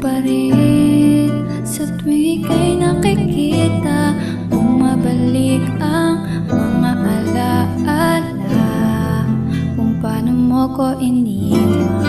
pa rin. Sa tuwing ay nakikita Bumabalik ang mga alaala. Kung paano mo ko iniwan.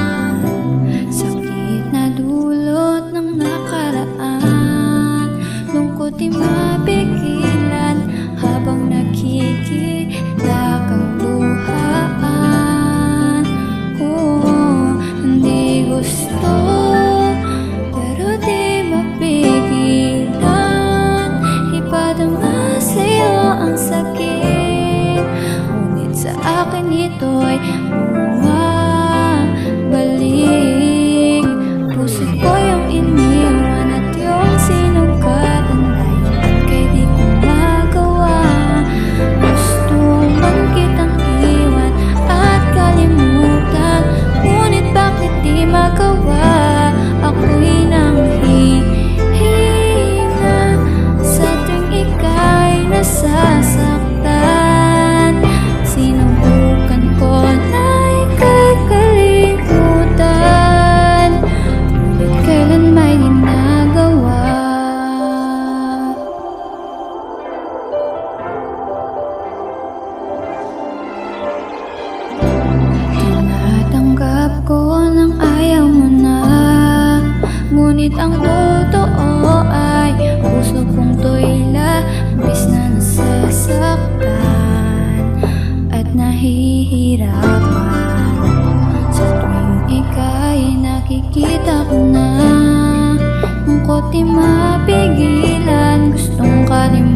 Ngunit ang totoo ay Puso kong to'y Bis na nasasaktan At nahihirapan. Sa tuwing ika'y nakikita ko na Ang ko'y mapigilan Gustong kalimutan